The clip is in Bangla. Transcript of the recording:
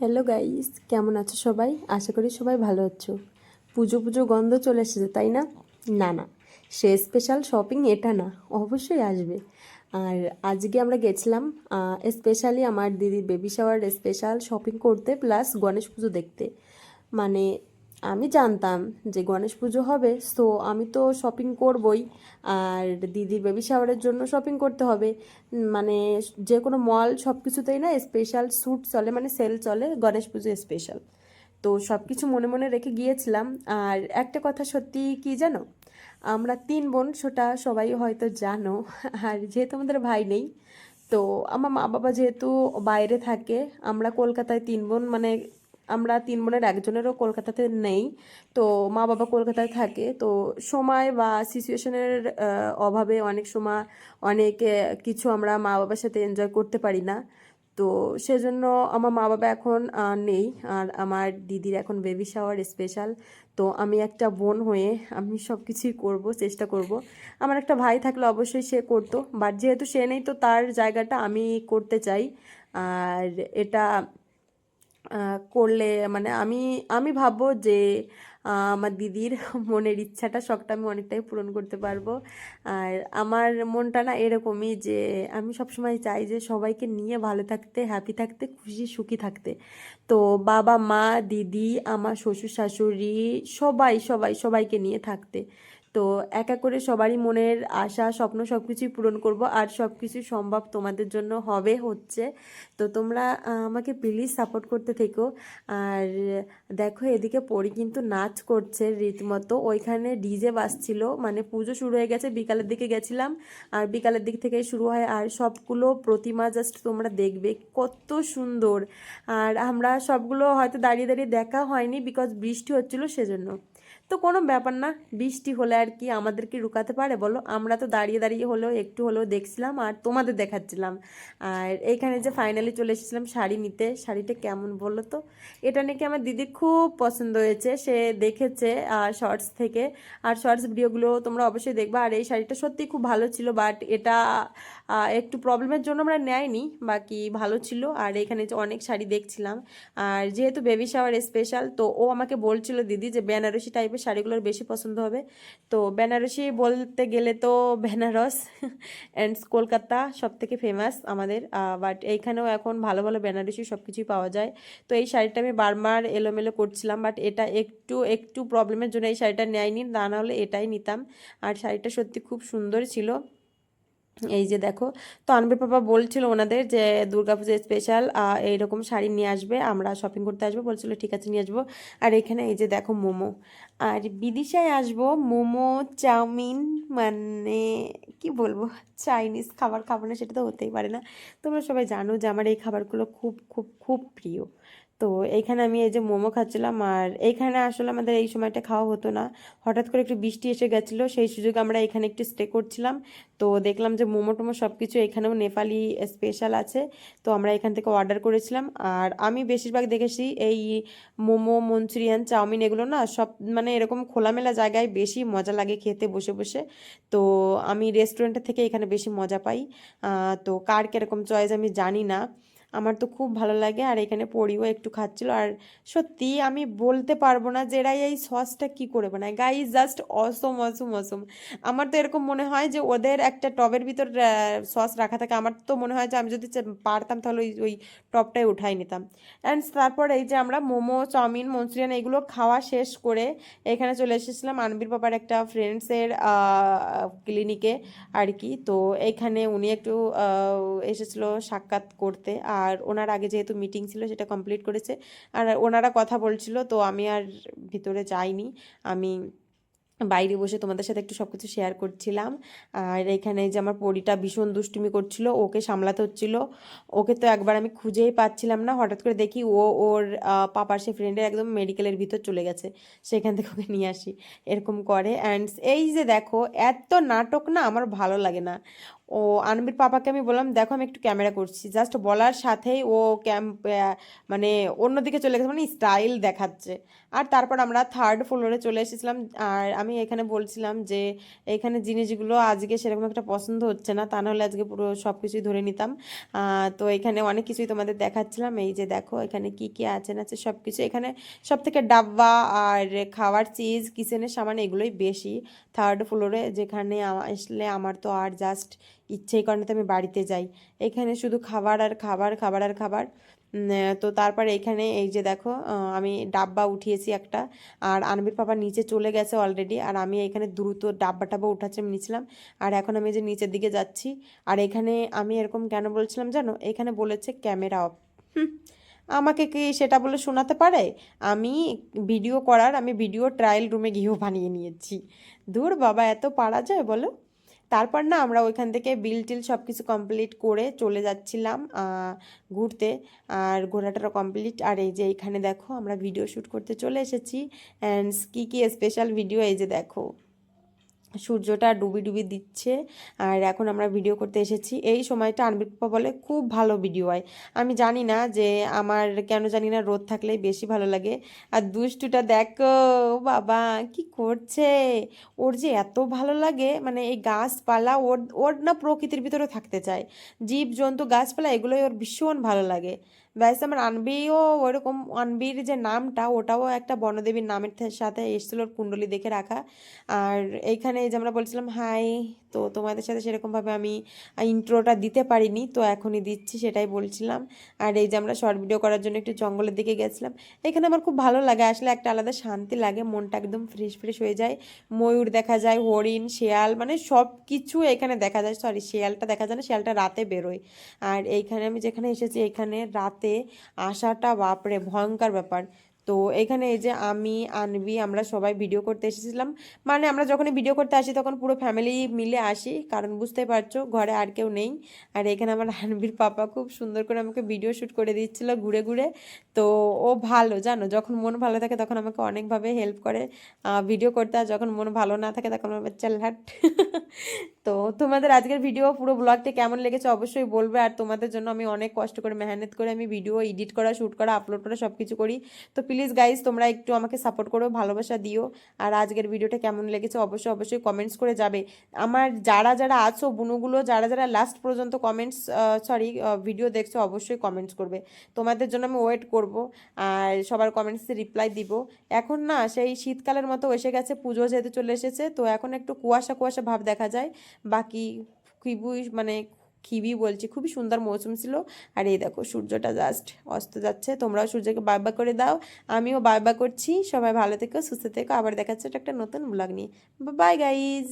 হ্যালো গাইস কেমন আছো সবাই? আশা করি সবাই ভালো আছো। পুজো পুজো গন্ধ চলে এসেছে, তাই না? না না। সে স্পেশাল শপিং এটা না, অবশ্যই আসবে। আর আজকে আমরা গেছিলাম স্পেশালি আমার দিদির বেবি শাওয়ার স্পেশাল শপিং করতে প্লাস গণেশ পুজো দেখতে। মানে আমি জানতাম যে গণেশ পুজো হবে সো আমি তো শপিং করবই। আর দিদির বেবি শাওয়ারের জন্য শপিং করতে হবে। মানে যে কোনো মল সব কিছুতেই না স্পেশাল স্যুট চলে মানে সেল চলে গণেশ পুজো স্পেশাল তো সব কিছু মনে মনে রেখে গিয়েছিলাম। আর একটা কথা সত্যি কি জানো? আমরা তিন বোন, সেটা সবাই হয়তো জানো, আর যেহেতু আমাদের ভাই নেই, তো আমার মা বাবা যেহেতু বাইরে থাকে, আমরা কলকাতায় তিন বোন মানে আমরা তিন বোনের একজনেরও কলকাতাতে নেই। তো মা বাবা কলকাতায় থাকে। তো সময় বা সিচুয়েশনের অভাবে অনেক সময় অনেক কিছু আমরা মা বাবার সাথে এনজয় করতে পারি না। তো সেজন্য আমার মা বাবা এখন নেই। আর আমার দিদির এখন বেবি শাওয়ার স্পেশাল তো আমি একটা বোন হয়ে আমি সব কিছুই করব, চেষ্টা করব। আমার একটা ভাই থাকলে অবশ্যই সে করতো। বাট যেহেতু সে নেই, তো তার জায়গাটা আমি করতে চাই। আর এটা করলে মানে আমি আমি ভাববো যে আমার দিদির মনের ইচ্ছাটা, শখটা আমি অনেকটাই পূরণ করতে পারব। আর আমার মনটা না এরকমই যে, আমি সবসময় চাই যে সবাইকে নিয়ে ভালো থাকতে হ্যাপি থাকতে, খুশি, সুখী থাকতে। তো বাবা, মা, দিদি, আমার শ্বশুর, শাশুড়ি, সবাই সবাই, সবাইকে নিয়ে থাকতে। তো এক করে সবারই মনের আশা, স্বপ্ন সব কিছুই পূরণ করব আর সব কিছু সম্ভব তোমাদের জন্য হবে হচ্ছে। তো তোমরা আমাকে প্লিজ সাপোর্ট করতে থেকো। আর দেখো এদিকে পরি কিন্তু নাচ করছে রীতিমতো। ওইখানে ডিজে বাজছিল মানে পুজো শুরু হয়ে গেছে, বিকালের দিকে গেছিলাম। আর বিকালের দিক থেকেই শুরু হয় আর সবগুলো প্রতিমা জাস্ট তোমরা দেখবে, কত সুন্দর। আর আমরা সবগুলো হয়তো দাঁড়িয়ে দাঁড়িয়ে দেখা হয়নি বিকজ বৃষ্টি হচ্ছিল সেজন্য। তো কোনো ব্যাপার না, বৃষ্টি হলে আর কি আমাদের কি রুকাতে পারে, বলো? আমরা তো দাঁড়িয়ে দাঁড়িয়ে হলেও, একটু হলেও দেখছিলাম আর তোমাদের দেখাচ্ছিলাম। আর এইখানে যে ফাইনালি চলে এসেছিলাম শাড়ি নিতে, শাড়িটা কেমন বলো তো? এটা নাকি আমার দিদির খুব পছন্দ হয়েছে, সে দেখেছে শর্টস থেকে। আর শর্টস ভিডিওগুলো তোমরা অবশ্যই দেখবা। আর এই শাড়িটা সত্যি খুব ভালো ছিল বাট এটা একটু প্রবলেমের জন্য আমরা নেয়নি, বাকি ভালো ছিল। আর এখানে যে অনেক শাড়ি দেখছিলাম। আর যেহেতু বেবি শাওয়ার স্পেশাল তো ও আমাকে বলছিল, দিদি, যে বেনারসি টাইপের শাড়িগুলোর বেশি পছন্দ হবে। তো বেনারসি বলতে গেলে তো বেনারস অ্যান্ড কলকাতা সব থেকে ফেমাস আমাদের বাট এইখানেও এখন ভালো ভালো বেনারসি সব কিছুই পাওয়া যায়। তো এই শাড়িটা আমি বারবার এলোমেলো করছিলাম বাট এটা একটু একটু প্রবলেমের জন্য এই শাড়িটা নেয়নি তা না হলে এটাই নিতাম। আর শাড়িটা সত্যি খুব সুন্দর ছিল। এই যে দেখো, তো আনবির পাপা বলছিল ওনাদের যে দুর্গাপুজো স্পেশাল এইরকম শাড়ি নিয়ে আসবে, আমরা শপিং করতে আসব, বলছিল, ঠিক আছে, নিয়ে আসব। আর এখানে এই যে দেখো মোমো। আর বিদিশায় আসব, মোমো, চাউমিন মানে কি বলব চাইনিজ খাবার খাব না, সেটা তো হতেই পারে না। তোমরা সবাই জানো যে আমার এই খাবারগুলো খুব খুব খুব প্রিয়। তো এইখানে আমি এই যে মোমো খাচ্ছিলাম আর এইখানে আসলে আমাদের এই সময়টা খাওয়া হতো না। হঠাৎ করে একটু বৃষ্টি এসে গেছিল, সেই সুযোগে আমরা এখানে একটু স্টে করছিলাম। তো দেখলাম যে মোমো টোমো সব কিছু এখানেও নেপালি স্পেশাল আছে, তো আমরা এখান থেকে অর্ডার করেছিলাম। আর আমি বেশিরভাগ দেখেছি এই মোমো, মঞ্চুরিয়ান, চাউমিন এগুলো না সব মানে এরকম খোলামেলা জায়গায় বেশি মজা লাগে খেতে বসে বসে। তো আমি রেস্টুরেন্টের থেকে এখানে বেশি মজা পাই। তো কার কীরকম চয়েস আমি জানি না। আমার তো খুব ভালো লাগে। আর এখানে পরিও একটু খাচ্ছিল। আর সত্যি আমি বলতে পারব না যে এরা এই সসটা কি করে বানায়। গাই জাস্ট অসম অসম অসম আমার তো এরকম মনে হয় যে ওদের একটা টবের ভিতর সস রাখা থাকে। আমার তো মনে হয় যে আমি যদি পারতাম তাহলে ওই ওই টবটাই উঠাই নিতাম। অ্যান্ড তারপর এই যে আমরা মোমো, চাউমিন মঞ্চুরিয়ান এগুলো খাওয়া শেষ করে এখানে চলে এসেছিলাম আনবির পাপার একটা ফ্রেন্ডসের ক্লিনিকে আর কি। তো এখানে উনি একটু এসেছিল সাক্ষাৎ করতে। আর ওনার আগে যেহেতু মিটিং ছিল, সেটা কমপ্লিট করেছে। আর ওনারা কথা বলছিল, তো আমি আর ভিতরে যাইনি। আমি বাইরে বসে তোমাদের সাথে একটু সব কিছু শেয়ার করছিলাম। আর এখানে যে আমার পরিটা ভীষণ দুষ্টুমি করছিল, ওকে সামলাতে হচ্ছিল। ওকে তো একবার আমি খুঁজেই পাচ্ছিলাম না। হঠাৎ করে দেখি ও ওর পাপার সে ফ্রেন্ডের একদম মেডিকেলের ভিতর চলে গেছে। সেখান থেকে ওকে নিয়ে আসি, এরকম করে। অ্যান্ড এই যে দেখো, এত নাটক না আমার ভালো লাগে না। ও আনবির পাপাকে আমি বললাম, দেখো, আমি একটু ক্যামেরা করছি। জাস্ট বলার সাথেই ও ক্যাম মানে অন্যদিকে চলে গেছে মানে স্টাইল দেখাচ্ছে। আর তারপর আমরা থার্ড ফ্লোরে চলে এসেছিলাম। আর আমি এখানে বলছিলাম যে, এখানে জিনিসগুলো আজকে সেরকম একটা পছন্দ হচ্ছে না, তা নাহলে আজকে পুরো সব কিছুই ধরে নিতাম। তো এখানে অনেক কিছুই তোমাদের দেখাচ্ছিলাম। এই যে দেখো, এখানে কি কি আছে না আছে সব কিছু এখানে সব থেকে ডাব্বা আর খাওয়ার চিজ কিচেনের সামান এগুলোই বেশি। থার্ড ফ্লোরে যেখানে আসলে আমার তো আর জাস্ট ইচ্ছেই করে না তো আমি বাড়িতে যাই। এখানে শুধু খাবার আর খাবার খাবার আর খাবার। তো তারপর এখানে এই যে দেখো আমি ডাব্বা উঠিয়েছি একটা। আর আনবির পাপা নিচে চলে গেছে অলরেডি আর আমি এখানে দ্রুত ডাব্বা টাব্বা উঠাচ্ছি নিয়েছিলাম আর এখন আমি যে নিচের দিকে যাচ্ছি। আর এখানে আমি এরকম কেন বলছিলাম জানো? এখানে বলেছে ক্যামেরা অফ। আমাকে কি সেটা বলে শোনাতে পারে? আমি ভিডিও করার, আমি ভিডিও ট্রায়াল রুমে গিয়েও বানিয়ে নিয়েছি। দূর বাবা, এত পারা যায় বলো। তারপর না আমরা ওইখান থেকে বিল টিল সব কিছু কমপ্লিট করে চলে যাচ্ছিলাম ঘুরতে। আর ঘোরাটারও কমপ্লিট আর এই যে এইখানে দেখো, আমরা ভিডিও শ্যুট করতে চলে এসেছি। অ্যান্ড কী কী স্পেশাল ভিডিও এই যে দেখো। সূর্যটা ডুবি ডুবি দিচ্ছে। আর এখন আমরা ভিডিও করতে এসেছি। এই সময়টা আনবির বলে খুব ভালো ভিডিও হয়। আমি জানি না যে আমার কেন জানি না রোদ থাকলেই বেশি ভালো লাগে। আর দুষ্টুটা দেখো, বাবা কি করছে? ওর যে এত ভালো লাগে মানে এই গাছপালা, ওর ওর না প্রকৃতির ভিতরে থাকতে চায়। জীব জন্তু গাছপালা, এগুলোই ওর ভীষণ ভালো লাগে। ব্যাস আমার আনবিও ওরকম আনবির যে নামটা, ওটাও একটা বনদেবীর নামের সাথে এসেছিল কুণ্ডলী দেখে রাখা। আর এইখানে যে আমরা বলছিলাম, হাই, তো তোমাদের সাথে সেরকমভাবে আমি ইন্ট্রোটা দিতে পারিনি, তো এখনই দিচ্ছি, সেটাই বলছিলাম। আর এই যে আমরা শর্ট ভিডিও করার জন্য একটু জঙ্গলের দিকে গেছিলাম, এখানে আমার খুব ভালো লাগে, আসলে একটা আলাদা শান্তি লাগে, মনটা একদম ফ্রেশ ফ্রেশ হয়ে যায়। ময়ূর দেখা যায়, হরিণ, শেয়াল মানে সব কিছু এখানে দেখা যায় সরি শেয়ালটা দেখা যায় না, শেয়ালটা রাতে বেরোয়। আর এইখানে আমি যেখানে এসেছি এখানে রাতে আসাটা বাপরে ভয়ঙ্কর ব্যাপার। তো এখানে এই যে আমি, আনবি আমরা সবাই ভিডিও করতে এসেছিলাম। মানে আমরা যখনই ভিডিও করতে আসি তখন পুরো ফ্যামিলি মিলে আসি, কারণ বুঝতে পারছ ঘরে আর কেউ নেই। আর এখানে আমার আনবির পাপা খুব সুন্দর করে আমাকে ভিডিও শ্যুট করে দিচ্ছিল ঘুরে ঘুরে। তো ও ভালো, জানো, যখন মন ভালো থাকে তখন আমাকে অনেকভাবে হেল্প করে। ভিডিও করতে আর যখন মন ভালো না থাকে তখন আমার চাল হাট তো তোমাদের আজকের ভিডিও পুরো ব্লগটি কেমন লেগেছে অবশ্যই বলবে। আর তোমাদের জন্য আমি অনেক কষ্ট করে, মেহনত করে আমি ভিডিও এডিট করা শ্যুট করা আপলোড করা সব কিছু করি। তো প্লিজ গাইজ তোমরা একটু আমাকে সাপোর্ট করো, ভালোবাসা দিও। আর আজকের ভিডিওটা কেমন লেগেছে অবশ্যই অবশ্যই কমেন্টস করে যাবে। আমার যারা যারা আছো, বুনুগুলো, যারা যারা লাস্ট পর্যন্ত কমেন্টস সরি ভিডিও দেখছ, অবশ্যই কমেন্টস করবে। তোমাদের জন্য আমি ওয়েট করব, আর সবার কমেন্টসে রিপ্লাই দিব। এখন না, সেই শীতকালের মতো এসে গেছে, পুজো যেহেতু চলে এসেছে, তো এখন একটু কুয়াশা কুয়াশা ভাব দেখা যায়। বাকি খুবই মানে খিবি বলছি, খুবই সুন্দর মৌসুম ছিল। আর এই দেখো, সূর্যটা জাস্ট অস্ত যাচ্ছে। তোমরাও সূর্যকে বাই করে দাও। আমিও বাই করছি। সবাই ভালো থেকো, সুস্থ থেকো। আবার দেখাচ্ছে একটা নতুন ব্লগ নিয়ে। By guys